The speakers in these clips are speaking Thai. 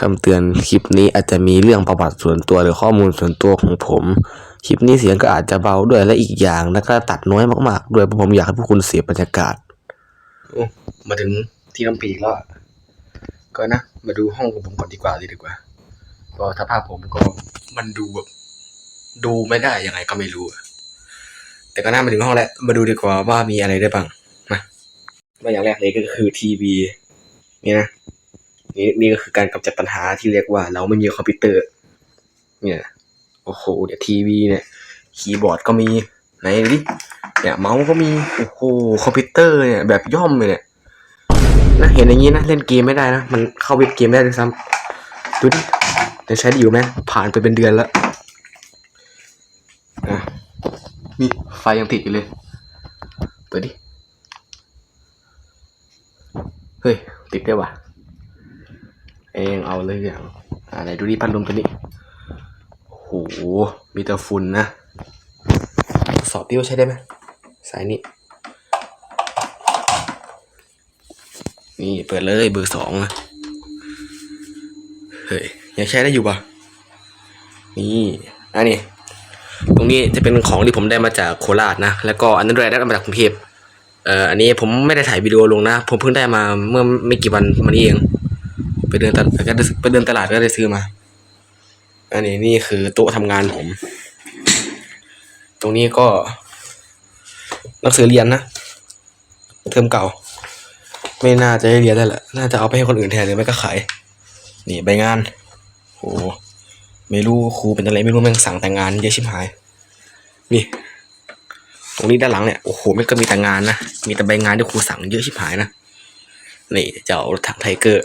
คำเตือนคลิปนี้อาจจะมีเรื่องประวัติส่วนตัวหรือข้อมูลส่วนตัวของผม คลิปนี้เสียงก็อาจจะเบาด้วยและอีกอย่างนะก็ตัดน้อยมากๆด้วยเพราะผมอยากให้พวกคุณเสียบรรยากาศมาถึงที่น้ำปีกแล้วก็นะ มาดูห้องของผมก่อนดีกว่าเลยดีกว่า ก็สภาพผมก็มันดูแบบดูไม่ได้ยังไงก็ไม่รู้แต่ก็น่ามาถึงห้องแล้วมาดูดีกว่าว่ามีอะไรได้บ้างมาอย่างแรกเลยก็คือทีวีนี่นะ นี่นี่ก็คือการกำจัดปัญหาที่เรียกว่า เราไม่มีคอมพิวเตอร์ เนี่ยโอ้โหเดี๋ยวทีวีเนี่ยคีย์บอร์ดก็มีไหนดิเนี่ยเมาส์ก็มีโอ้โหคอมพิวเตอร์เนี่ยแบบย่อมเลยเนี่ยนะเห็นอย่างนี้นะเล่นเกมไม่ได้นะมันเข้าเว็บเกมได้ด้วยซ้ำดูดิจะใช้ดีอยู่ไหมผ่านไปเป็นเดือนแล้วอะนี่ไฟยังติดอยู่เลย เปิดดิ เฮ้ย ติดได้ว่ะ งเอาเลยอย่างอ่าไหนดูดิพัดลมตัวนี้โหมีแต่ฝุ่นนะสอบดิว่าใช้ได้ไหมสายนี้ นี่เปิดเลยเบอร์สองนะเฮ้ยยังใช้ได้อยู่ปะนี่อันนี้ตรงนี้จะเป็นของที่ผมได้มาจากโคราชนะ แล้วก็อันนั้นได้มาจากกรุงเทพเอ่ออันนี้ผมไม่ได้ถ่ายวิดีโอลงนะ ผมเพิ่งได้มาเมื่อไม่กี่วันมานี้เอง ไปเดินตลาดก็ได้ไปเดินตลาดก็ได้ซื้อมา อันนี้นี่คือโต๊ะทำงานผม ตรงนี้ก็หนังสือเรียนนะเทอมเก่า ไม่น่าจะให้เรียนได้แหละน่าจะเอาไปให้คนอื่นแทนหรือไม่ก็ขายนี่ใบงานโอ้ไม่รู้ครูเป็นอะไรไม่รู้แม่งสั่งแต่งงานเยอะชิบหาย นี่ ตรงนี้ด้านหลังเนี่ยโอ้โหไม่ก็มีแต่งงานนะมีแต่ใบงานที่ครูสั่งเยอะชิบหายนะนี่เจ้ารถถังไทเกอร์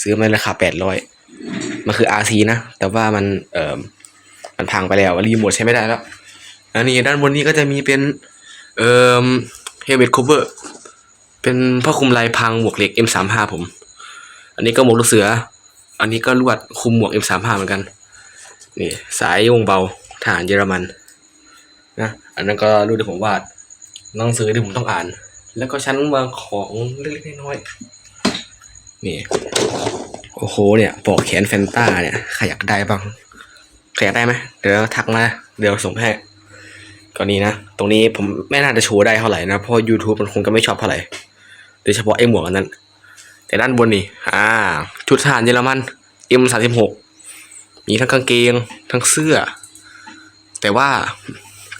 ซื้อมาราคาแปดร้อยมันคือ RC นะ แต่ว่ามันเอ่อมันพังไปแล้วรีโมทใช้ไม่ได้แล้วอันนี้ด้านบนนี้ก็จะมีเป็นเอ่อเฮลเมตคเวอร์เป็นผ้าคลุมลายพรางหมวกเหล็ก M35 ผม อันนี้ก็หมวกลูกเสือ อันนี้ก็ลวดคุมหมวก M35 เหมือนกัน นี่สายวงเบาทหารเยอรมันนะอันนั้นก็รูปที่ผมวาดหนังสือที่ผมต้องอ่าน แล้วก็ชั้นวางของเล็กๆน้อยๆ นี่ โอ้โห เนี่ยปอกแขนแฟนต้าเนี่ยใครอยากได้บ้างใครอยากได้ไหมเดี๋ยวทักมา เดี๋ยวส่งให้ก็นี่นะ ตรงนี้ผมไม่น่าจะโชว์ได้เท่าไหร่นะ เพราะ YouTube มันคงจะไม่ชอบเท่าไหร่ โดยเฉพาะไอ้หมวกอันนั้น แต่ด้านบนนี่ อ่า ชุดทหารเยอรมัน M36 มีทั้งกางเกง ทั้งเสื้อ แต่ว่า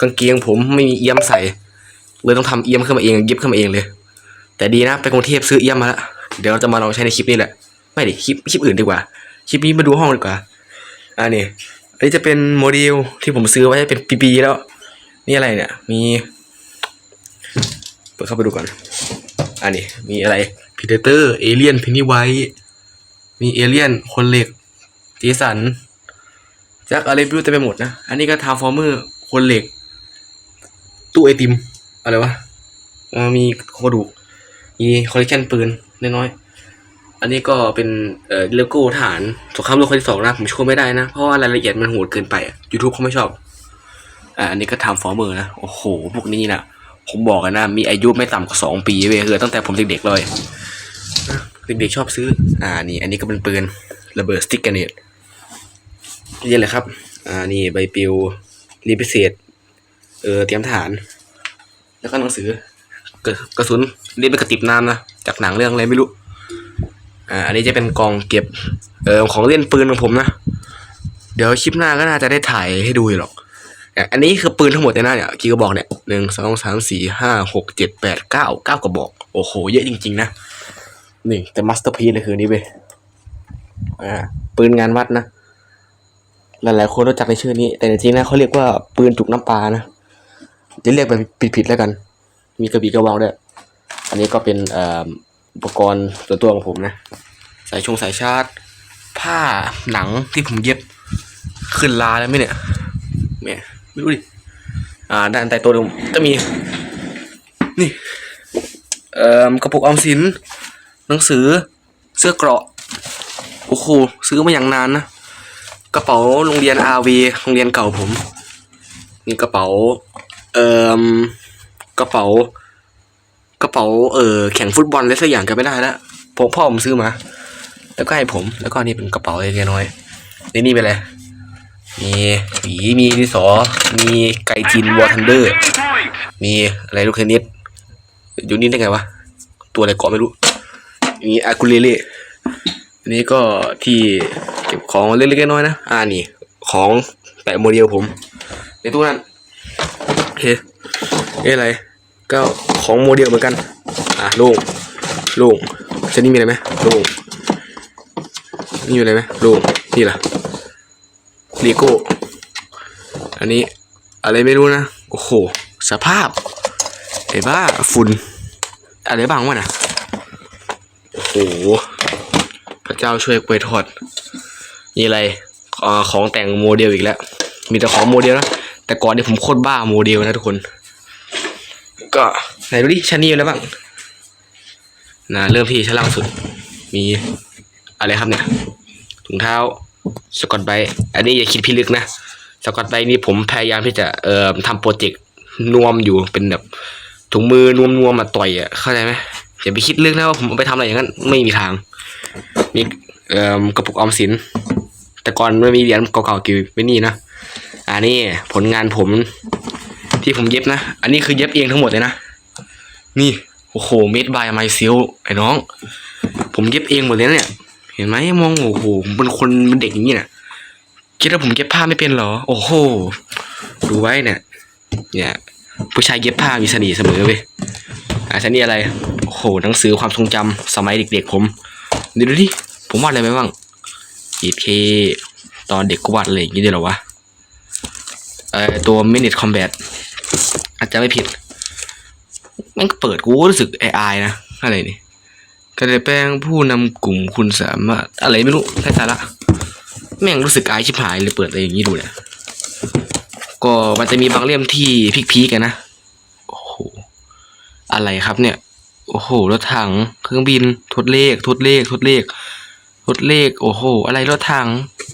กางเกงผมไม่มีเอี้ยมใส่ เลยต้องทำเอี้ยมขึ้นมาเอง เย็บขึ้นมาเองเลย แต่ดีนะ ไปกรุงเทพซื้อเอี้ยมมาแล้ว เดี๋ยวเราจะมาลองใช้ในคลิปนี้แหละ ไม่ดิคลิปคลิปอื่นดีกว่า คลิปนี้มาดูห้องดีกว่าอ่านี่อันนี้จะเป็นโมเดลที่ผมซื้อไว้เป็นปีๆแล้ว นี่อะไรเนี่ย มี เปิดเข้าไปดูก่อน อันนี้มีอะไรพีเดเตอร์เอเลียนเพนนีไวมีเอเลียนคนเหล็กเจสันแจ็คอะไรไม่รู้เต็มไปหมดนะ อันนี้ก็ทาร์ฟอร์เมอร์คนเหล็ก ตู้ไอติม อะไรวะมีโครงกระดูกมีคอลเลคชันปืน น้อยๆอันนี้ก็เป็นเอ่อเลโก้ฐานสงครามโลกครั้งที่สองนะผมโชว์ไม่ได้นะ เพราะว่ารายละเอียดมันโหดเกินไปอะ YouTube เขาไม่ชอบอ่าอันนี้ก็ทำฟอร์เมอร์นะ โอ้โห พวกนี้นะผมบอกกันนะ มีอายุไม่ต่ำกว่าสองปีเว้ยคือตั้งแต่ผมเด็กๆเลยเด็กๆชอบซื้อ อ่านี่ อันนี้ก็เป็นปืนระเบิดสติ๊กเกอร์เนตนี่แหละครับ อ่านี่ใบปลิวรีพิเศษ เออเตรียมฐาน แล้วก็หนังสือกระกระสุนเรียนเป็นกระติบน้ำนะ จากหนังเรื่องอะไรไม่รู้ อ่า อันนี้จะเป็นกองเก็บ เออของเล่นปืนของผมนะ เดี๋ยวคลิปหน้าก็น่าจะได้ถ่ายให้ดูหรอก อันนี้คือปืนทั้งหมดเลยนะเนี่ยกี่กระบอกเนี่ยหนึ่งสองสามสี่ห้าหกเจ็ดแปดเก้าเก้ากระบอก โอ้โห เยอะจริง ๆ นะนี่แต่มาสเตอร์พีเลยคือนี่เว้ยอ่าปืนงานวัดนะ หลายๆคนรู้จักในชื่อนี้ แต่จริงๆนะเขาเรียกว่าปืนจุกน้ำปลานะจะเรียกแบบผิดๆแล้วกัน มีกระบี่กระบองด้วย อันนี้ก็เป็นอุปกรณ์ส่วนตัวของผมนะ สายชงสายชาร์จ ผ้าหนังที่ผมเย็บขึ้นลาแล้วไหมเนี่ยเนี่ยไม่รู้ดิ อ่า ด้านใต้โต๊ะผมจะมี นี่ เอ่อกระปุกออมสิน หนังสือ เสื้อเกราะ โอ้โห ซื้อมาอย่างนานนะ กระเป๋าโรงเรียนอาวีโรงเรียนเก่าผม นี่กระเป๋า เอ่อกระเป๋า กระเป๋าเออแข่งฟุตบอลอะไรสักอย่างกันไม่ได้แล้วผมพ่อผมซื้อมา แล้วก็ให้ผม แล้วก็นี่เป็นกระเป๋าเล็กๆน้อยนี่นี่เป็นอะไรมีหวีมีดิสอ มีไกจินวอทันเดอร์ มีอะไรลูกเทนนิสอยู่นี่ได้ไงวะ ตัวอะไรเกาะไม่รู้ มีอากุเลเล่อันนี้ก็ที่เก็บของเล็กๆน้อยๆนะ อ่านี่ ของแปะโมเดลผม ในตู้นั้นโอเคเอ๊ะอะไร ก็ของโมเดลเหมือนกัน อะล่งล่งจะนี่มีอะไรไหมล่งนี่มีอะไรไหมล่งนี่ล่ะลีโก้อันนี้อะไรไม่รู้นะ โอ้โห สภาพไอ้บ้าฝุ่นอะไรบ้างวะน่ะโอ้โห พระเจ้าช่วยกวยทอดนี่อะไรอของแต่งโมเดลอีกแล้ว มีแต่ของโมเดลนะแต่ก่อนนี่ผมโคตรบ้าโมเดลนะทุกคน ก็ไหนดูดิชั้นนี้มีอะไรบ้างนะเริ่มที่ชั้นล่างสุด มีอะไรครับเนี่ยถุงเท้าสกอตไบอันนี้อย่าคิดพิลึกนะสกอตไบนี่ผมพยายามที่จะเอ่อทำโปรเจกต์นวมอยู่เป็นแบบถุงมือนวมนวมมาต่อยอะเข้าใจไหมอย่าไปคิดลึกนะว่าผมเอาไปทำอะไรอย่างนั้น ไม่มีทาง มีเอ่อกระปุกออมสิน แต่ก่อนไมันมีเหรียญเก่าๆกี่ไว้นี่นะอันนี้ผลงานผม ที่ผมเย็บนะ อันนี้คือเย็บเองทั้งหมดเลยนะ นี่ โอ้โห เม็ดบายไมซิลไอ้น้อง ผมเย็บเองหมดเลยนะเนี่ย เห็นไหมมองโอ้โหผมเป็นคนเป็นเด็กอย่างนี้น่ะคิดว่าผมเย็บผ้าไม่เป็นหรอ โอ้โห ดูไว้เนี่ย เนี่ย ผู้ชายเย็บผ้ามีเสน่ห์เสมอเว้ยอะฉันนี่อะไร โอ้โห หนังสือความทรงจำสมัยเด็กๆผมดูดิ ผมวาดอะไรไปบ้างอีเคตอนเด็กกวาดอะไรอย่างนี้เด้วยเหรอวะเอ่อตัว Minute Combat อาจจะไม่ผิดแม่งเปิดกูรู้สึกไอายนะอะไรนี่กระเดแป้งผู้นำกลุ่มคุณสามารถอะไรไม่รู้ไร้สาระแม่งรู้สึกอายชิบหายเลยเปิดอะไรอย่างนี้ดูเนี่ยก็มันจะมีบางเล่มที่พีคๆกันนะโอ้โหอะไรครับเนี่ย โอ้โหรถถังเครื่องบินทดเลขทดเลขทดเลขทดเลข โอ้โห อะไรรถถัง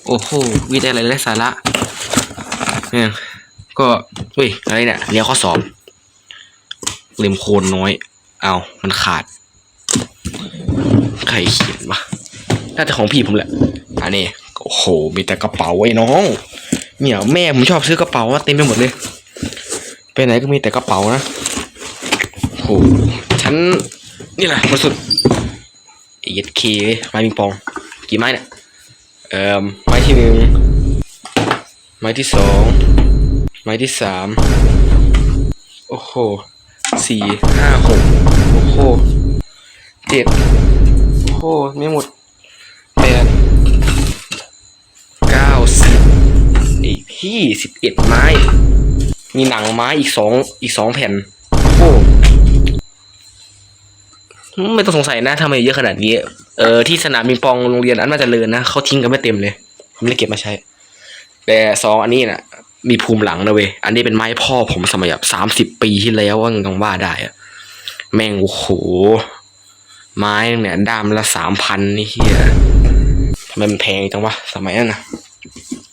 โอ้โหวิทยอะไรไร้สาระเนี่ยก็ เฮ้ยอะไรเนี่ยเรียข้อสอบเล่มโคนน้อย เอามันขาด ใครเขียนวะน่าจะของพี่ผมแหละ อันนี้โอ้โห มีแต่กระเป๋าไอ้น้อง เนี่ยแม่ผมชอบซื้อกระเป๋าเต็มไปหมดเลย ไปไหนก็มีแต่กระเป๋านะโอ้หฉันนี่แหละบริสุดเอ็ดเคไม้ปิงปอง กี่ไม้เนี่ย เอ่อไม้ที่หนึ่งไม้ที่สอง ม้ที่สามโอ้โหสี่ห้าหกโอ้โหเจ็ดโอ้โหไม่หมดแปดเก้าสิบอีกพี่สิบเอ็ดไม้ มีหนังไม้อีกสองอีกสองแผ่น โอ้ไม่ต้องสงสัยนะทำไมเยอะขนาดนี้ เออที่สนามบิงปองโรงเรียนอันมาเจริญนะเขาทิ้งกันไม่เต็มเลยผมเลยเก็บมาใช้ แต่สองอันนี้น่ะ มีภูมิหลังนะเว้ย อันนี้เป็นไม้พ่อผมสมัยแบบสามสิบปีที่แล้วว่างังว่าได้อะแม่งโอ้โห ไม้เนี่ยด้ามละสามพันนี่เฮียทำไมมันแพงจังวะสมัยนั้นนะ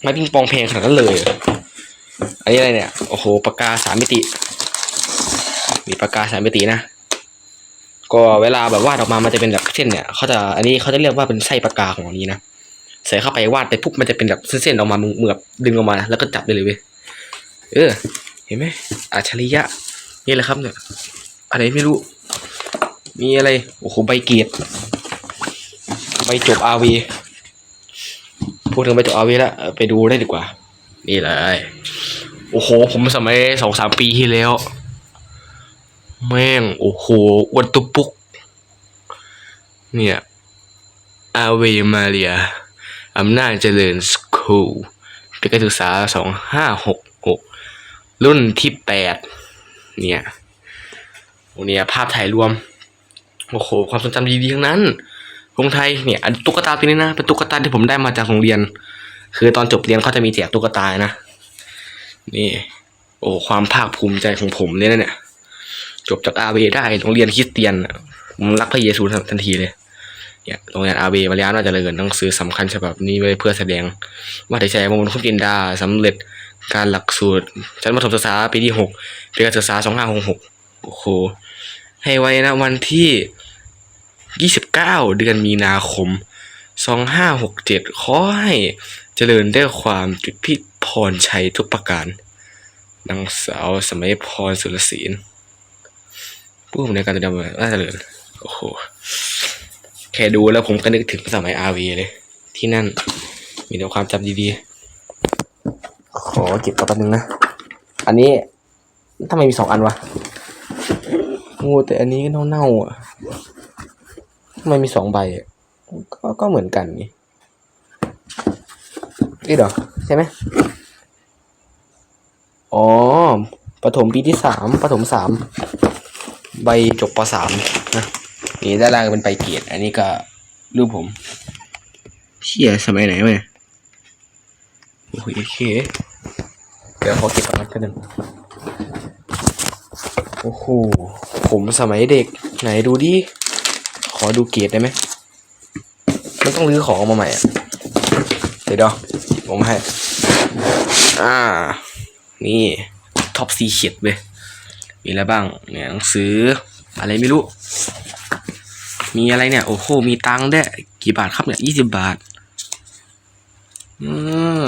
ไม้ปิงปองแพงขนาดนั้นเลยออันนี้อะไรเนี่ย โอ้โหปากกาสามมิติ มีปากกาสามมิตินะ ก็เวลาแบบวาดออกมามันจะเป็นแบบเส้นเนี่ยเขาจะอันนี้เขาจะเรียกว่าเป็นไส้ปากกาของอันนี้นะ ใส่เข้าไปวาดไปปุ๊บมันจะเป็นแบบเส้นๆออกมาเหมือบดึงออกมาแล้วก็จับได้เลยเว้ยเออ เห็นไหมอัจฉริยะนี่แหละครับเนี่ยอะไรไม่รู้ มีอะไรโอ้โหใบเกียรติใบจบอาวีพูดถึงใบจบอาวีแล้วไปดูได้ดีกว่า นี่เลยโอ้โห ผมสมัยสองสามปีที่แล้ว แม่งโอ้โหวันตุปุกเนี่ยอาเวมาเรีย อำนาจเจริญสคูลปีการศึกษาสองห้าหกหกรุ่นที่แปดเนี่ยโอ้เนี่ยภาพถ่ายรวม โอ้โห ความทรงจำดีๆทั้งนั้นกรุงไทยเนี่ยตุ๊กตาตัวนี้นะ เป็นตุ๊กตาที่ผมได้มาจากโรงเรียน คือตอนจบเรียนเขาจะมีแจกตุ๊กตานะ นี่ โอ้ความภาคภูมิใจของผมเนี่ยนะเนี่ย จบจากอาเวได้โรงเรียนคริสเตียนผมรักพระเยซูทันทีเลย เนี่ยโรงเรียนอาเวมาแล้วน่าจะเลยหนังสือสำคัญฉบับนี้ไว้เพื่อแสดงว่าได้ใช้มงคลคุณจินดาสำเร็จการหลักสูตรชั้นมัธยมศึกษาปีที่หกปีการศึกษาสองห้าหกหกโอ้โหให้ไว้นะวันที่ยี่สิบเก้าเดือนมีนาคมสองห้าหกเจ็ดขอให้เจริญได้วยความจุดพิพรชัยทุกประการนางสาวสมัยพรสุรศีลผู้ในการแสดงน่าเจริญโอ้โห แค่ดูแล้วผมก็นึกถึงสมัยอาวีเลย ที่นั่น มีแต่ความจำดีๆ ขอเก็บกระเป๋าหนึ่งนะ อันนี้ทำไมมีสองอันวะโอ้แต่อันนี้เน่าๆอะทำไมมีสองใบก็ก็เหมือนกันนี่นี่เหรอใช่ไหมอ๋อประถมปีที่สามประถมสามใบจบปสาม นะนี่ด้านล่างเป็นใบเกียรติอันนี้ก็รูปผมเชี่ยสมัยไหนวะเนี่ยโอ้ยโอเคเดี๋ยวขอเก็บก่อนนะแป๊บนึงโอ้โหผมสมัยเด็กไหนดูดิขอดูเกียรติได้ไหมมันต้องรื้อของออกมาใหม่อะเดี๋ยวเดี๋ยวผมให้ อ่า นี่ท็อปซีเฉียดเว้ยมีอะไรบ้างเนี่ยหนังสืออะไรไม่รู้ มีอะไรเนี่ย โอ้โห มีตังค์ด้ กี่บาทครับเนี่ยยี่สิบบาทอืม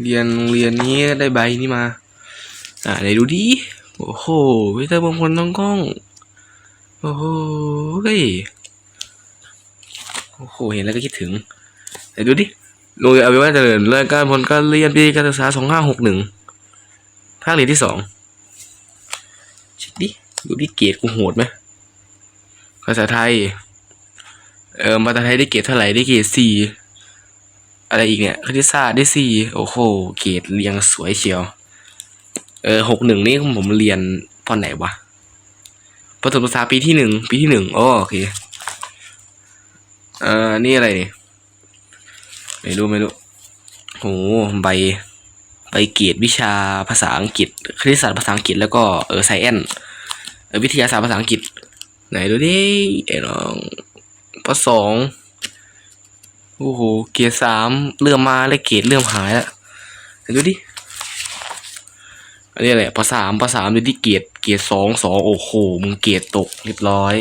เรียนโรงเรียนนี้ได้ใบนี้มา อ่าไหนดูดิ โอ้โหวิเตอร์บางคนต้องกล้อง โอ้โหเฮ้ยโอ้โห เห็นแล้วก็คิดถึงไหนดูดิโรงเรียนอาไว้ว่าเจริญรายการผลการเรียนปีการศึกษาสองห้าหกหนึ่งภาคเรียนที่สองเช็คดิ ดูดิเกรดกูโหดไหม ภาษาไทย เออภาษาไทยได้เกรดเท่าไหร่ได้เกรดสี่อะไรอีกเนี่ยคณิตศาสตร์ได้สี่โอ้โห เกรดเรียงสวยเชียว เออหกหนึ่งนี่ผมเรียนตอนไหนวะประถมศึกษาปีที่หนึ่งปีที่หนึ่งโอโอเคเออนี่อะไรเนี่ยไม่รู้ไม่รู้โหใบใบเกรดวิชาภาษาอังกฤษคณิตศาสตร์ภาษาอังกฤษแล้วก็เออไซเอนเออวิทยาศาสตร์ภาษาอังกฤษ ไหนดูดิไอ้น้องปสองโอ้โหเกียร์สามเริ่มมาเลยเกียร์เริ่มหายแล้วไหนดูดิอันนี้แหละปสามปสามดูดิเกียร์เกียร์สองสองโอ้โหมึงเกียร์ตกเรียบร้อย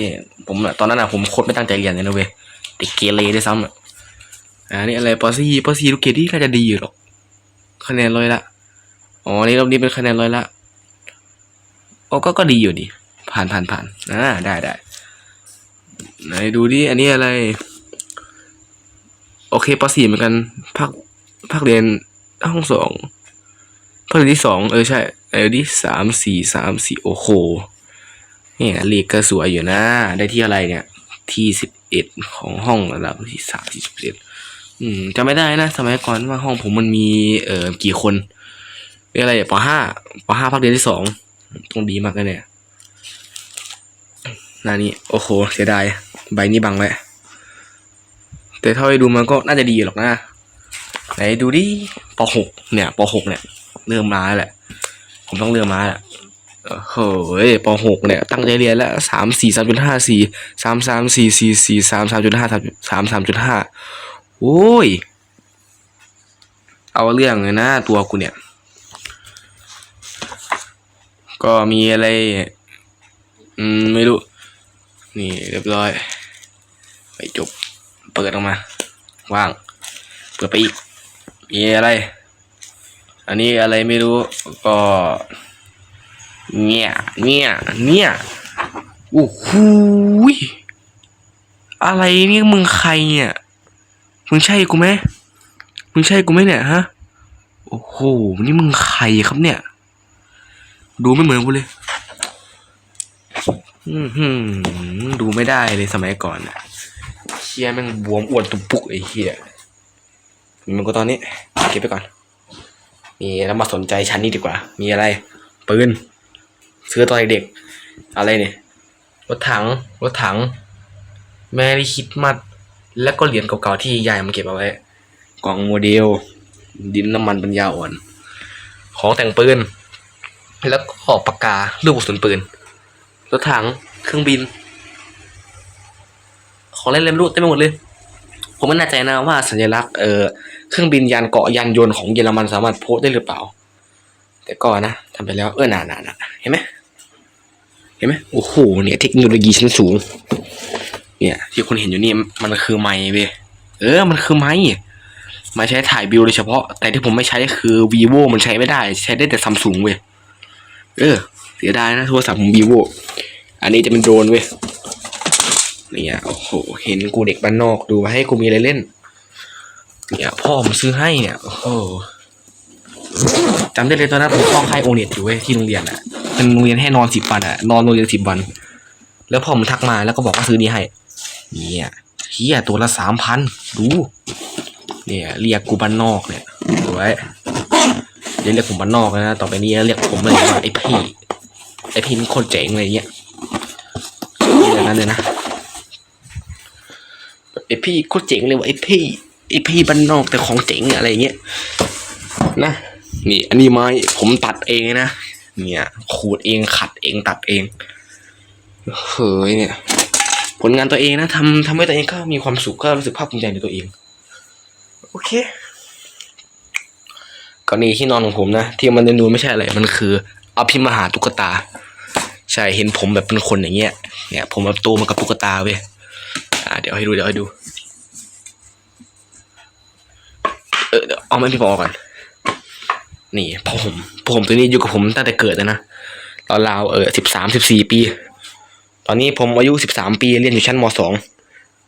ผมตอนนั้นอะผมโคตรไม่ตั้งใจเรียนเลยนะเว้ยเด็กเกเรด้วยซ้ำอะอันนี้อะไรปสี่ปสี่ดูกเกียร์ที่น่าจะดีอยู่หรอกคะแนนร้อยละอ๋อนี่รอบนี้เป็นคะแนนร้อยละโอ้ก็ก็ดีอยู่ดิ ผ่านผ่านผ่านอ่าได้ได้ไหนดูดิอันนี้อะไร โอเคปสี่เหมือนกันภาคภาคเรียนห้องสองภาคเรียนที่สองเออใช่ไอ้ดิสามสี่สามสี่โอ้โหเนี่ยเลขก็สวยอยู่นะ ได้ที่อะไรเนี่ย ที่สิบเอ็ดของห้องระดับที่สามที่สิบเอ็ดอืมจำไม่ได้นะ สมัยก่อนว่าห้องผมมันมีเอ่อกี่คนเรียกอะไรปห้าปห้าภาคเรียนที่สองต้องดีมากเลยเนี่ย หน้านี้ โอ้โห เสียดาย ใบนี้บังไว้ แต่เท่าที่ดูมันก็น่าจะดีหรอกนะ ไหนดูดิปหกเนี่ยปหกเนี่ย เริ่มมาแล้วแหละ ผมต้องเริ่มมาแล้วโอ้โหปหกเนี่ย ตั้งใจเรียนแล้วสามสี่สามจุดห้าสี่สามสามสี่สี่สี่สามสามจุดห้าสามสามสามจุดห้าโอ้ย เอาเรื่องเลยนะตัวกูเนี่ย ก็มีอะไร อืม ไม่รู้ นี่เรียบร้อย ไปจบ เปิดออกมา ว่าง เปิดไปอีก มีอะไร อันนี้อะไรไม่รู้ ก็ เนี่ย เนี่ย เนี่ย โอ้โหอะไรเนี่ยมึงใครเนี่ย มึงใช่กูไหม มึงใช่กูไหมเนี่ยฮะ โอ้โห นี่มึงใครครับเนี่ย ดูไม่เหมือนกูเลย อือหือดูไม่ได้เลยสมัยก่อนอะเฮียแม่งบวมอ้วนตุบปุกไอ้เฮียมันก็ตอนนี้ เก็บไปก่อนนี่แล้วมาสนใจชั้นนี้ดีกว่า มีอะไร ปืน ซื้อตอนเด็ก อะไรเนี่ยรถถัง รถถัง แมรี่คิดมัด แล้วก็เหรียญเก่าๆที่ยายมันเก็บเอาไว้ กล่องโมเดล ดินน้ำมันปัญญาอ่อน ของแต่งปืน แล้วก็ปากกาลูกกระสุนปืน รถถัง เครื่องบิน ของเล่นเล่นไม่รู้เต็มไปหมดเลย ผมไม่แน่ใจนะว่าสัญลักษณ์เอ่อเครื่องบินยานเกาะยานยนต์ของเยอรมันสามารถโพสได้หรือเปล่า แต่ก็นะทำไปแล้วเออน่าน่าน่าเห็นไหมเห็นไหมโอ้โหเนี่ยเทคโนโลยีชั้นสูง เนี่ย ที่คุณเห็นอยู่นี่มันคือไม้เว้ยเออ มันคือไม้ไมาใช้ถ่ายวิวโดยเฉพาะ แต่ที่ผมไม่ใช้คือ vivo มันใช้ไม่ได้ ใช้ได้แต่ซัมซุงเว้ย เออ สียดายนะโทรศัพท์ของ vivo อันนี้จะเป็นโดรนเว้ยเนี่ยโอ้โหเห็นกูเด็กบ้านนอกดูมาให้กูมีอะไรเล่น เนี่ยพ่อผมซื้อให้เนี่ยโอ้โหจำได้เลยตอนนั้นผมเข้าค่ายโอเน็ตอยู่เว้ยที่โรงเรียนอะเป็นโรงเรียนให้นอนสิบวันอะ นอนโรงเรียนสิบวัน แล้วพ่อผมทักมาแล้วก็บอกว่าซื้อนี้ให้ เนี่ยเฮียตัวละสามพันดู เนี่ยเรียกกูบ้านนอกเนี่ยดูไว้เดี๋ยวเรียกผมบ้านนอกนะต่อไปนี้เรียกผมเลยว่าไอ้พี่ ไอพี่นี่โคตรเจ๋งอะไรเงี้ยนี่อย่างนั้นเลยนะไอพี่โคตรเจ๋งเลยว่ะไอพี่ไอพี่บ้านนอกแต่ของเจ๋งอะไรเงี้ยนะนี่ อันนี้ไม้ผมตัดเองนะเนี่ยขูดเองขัดเองตัดเองเฮ้ยเนี่ย ผลงานตัวเองนะทำทำให้ตัวเองก็มีความสุขก็รู้สึกภาคภูมิใจในตัวเอง โอเคก็นี่ที่นอนของผมนะ ที่มันนูนไม่ใช่อะไรมันคือ อภิมาหาตุ๊กตา ใช่เห็นผมแบบเป็นคนอย่างเงี้ยเนี่ยผมแบบโตมากับตุ๊กตาเว้ยอ่าเดี๋ยวให้ดูเดี๋ยวให้ดู เออเอาไม่พี่ปอก่อนนี่พ่อผมพ่อผมตัวนี้อยู่กับผมตั้งแต่เกิดเลยนะราวเออสิบสามสิบสี่ปี ตอนนี้ผมอายุสิบสามปีเรียนอยู่ชั้นมสอง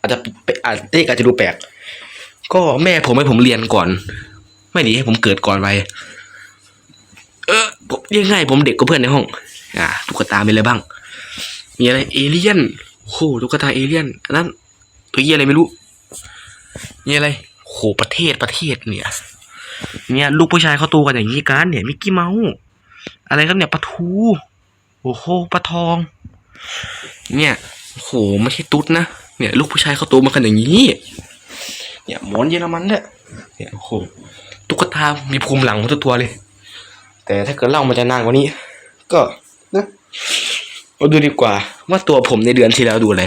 อาจจะอาจเลขอาจจะดูแปลก ก็แม่ผมให้ผมเรียนก่อน ไม่ดีให้ผมเกิดก่อนไปเออ ยกง่ายผมเด็กกว่าเพื่อนในห้อง อ่าตุ๊กตามีอะไรบ้าง มีอะไรเอเลี่ยนโอ้โหตุ๊กตาเอเลี่ยนอันนั้นตัวเยี่ยอะไรไม่รู้มีอะไรโอ้โหประเทศประเทศเนี่ย เนี่ยลูกผู้ชายเขาโตกันอย่างนี้กันเนี่ยมิกกี้เมาส์อะไรครับเนี่ยปลาทูโอ้โหปลาทอง เนี่ยโอ้โหไม่ใช่ตุ๊ดนะเนี่ย ลูกผู้ชายเขาโตมากันอย่างนี้เนี่ยหมอนเยอรมันเนี่ยเนี่ยโอ้โหตุ๊กตามีภูมิหลังหมดทุกตัวเลย แต่ถ้าเกิดเล่ามันจะนานกว่านี้ ก็นะเอาดูดีกว่า ว่าตัวผมในเดือนที่แล้วดูอะไร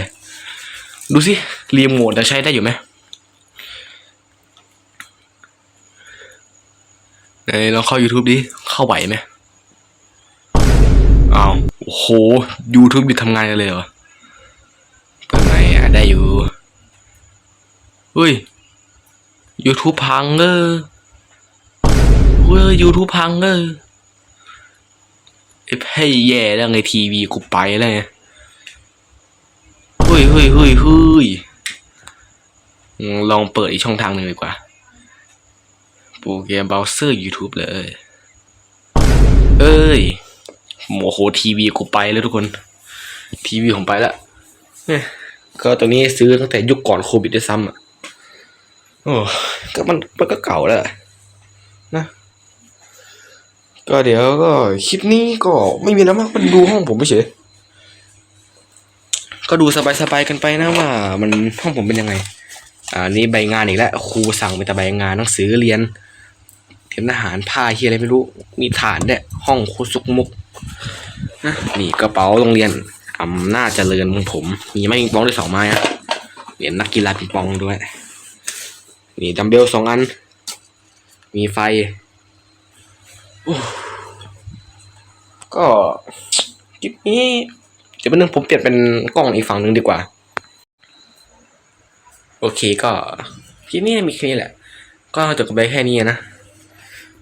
ดูสิรีโมทจะใช้ได้อยู่ไหมไหนลองเข้า YouTube ดิ เข้าไหวไหมอ้าวโอ้โห YouTube ดิทำงานกันเลยเหรอเปิดไหมอะได้อยู่เฮ้ย YouTube พังเออเฮ้ย YouTube พังเออ ไอ้แย่แล้วไงทีวีกูไปแล้วไงเฮ้ยเฮ้ยเฮ้ยเฮ้ยลองเปิดอีกช่องทางหนึ่งดีกว่า โปรแกรมเบราว์เซอร์ YouTube เลย เอ้ยโมโหทีวีกูไปแล้วทุกคน ทีวีผมไปแล้วเนี่ยก็ตัวนี้ซื้อตั้งแต่ยุคก่อนโควิดด้วยซ้ำอะโอ้ก็มันมันก็เก่าแล้ว ก็เดี๋ยวก็คลิปนี้ก็ไม่มีแล้วมากมันดูห้องผมไม่เฉยก็ดูสบายๆกันไปนะว่า มันห้องผมเป็นยังไง อ่านี่ใบงานอีกแล้วครูสั่งเป็นแต่ใบงานหนังสือเรียนเตรียมทหารผ้าเฮียอะไรไม่รู้ มีฐานด้วยห้องโคตรสุกมุกนะนี่กระเป๋าโรงเรียนอำนาจเจริญของผม มีไม้ปิงปองด้วยสองไม้อะเหรียญนักกีฬาปิงปองด้วย นี่ดัมเบลสองอัน มีไฟ ก็คลิปนี้ เดี๋ยวเป็นนึงผมเปลี่ยนเป็นกล้องอีกฝั่งหนึ่งดีกว่า โอเคก็คลิปนี้มีแค่นี้แหละ ก็จบกันไปแค่นี้นะ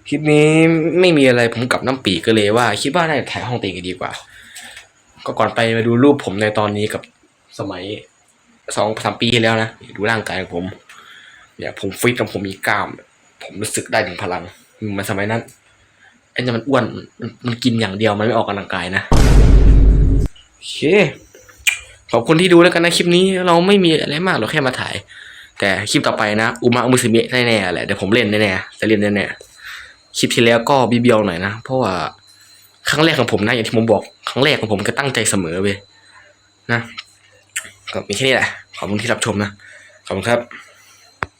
คลิปนี้ไม่มีอะไรผมกลับน้ำปีก็เลยว่า คิดว่าน่าจะถ่ายห้องเตียงกันดีกว่า ก็ก่อนไปมาดูรูปผมในตอนนี้กับสมัยสองสามปีแล้วนะดูร่างกายของผม เนี่ยผมฟิตกับผมมีกล้าม ผมรู้สึกได้ถึงพลังมันสมัยนั้น ไอ้นี่มันอ้วนมันกินอย่างเดียวมันไม่ออกกำลังกายนะโอเคขอบคุณที่ดูแล้วกันนะคลิปนี้เราไม่มีอะไรมากเราแค่มาถ่าย แต่คลิปต่อไปนะอุมาอุมุสเมะแน่ๆแหละเดี๋ยวผมเล่นแน่ๆจะเล่นแน่ๆคลิปที่แล้วก็บีเบียวหน่อยนะเพราะว่าครั้งแรกของผมนะอย่างที่ผมบอกครั้งแรกของผมก็ตั้งใจเสมอเว้ยนะก็มีแค่นี้แหละขอบคุณที่รับชมนะขอบคุณครับ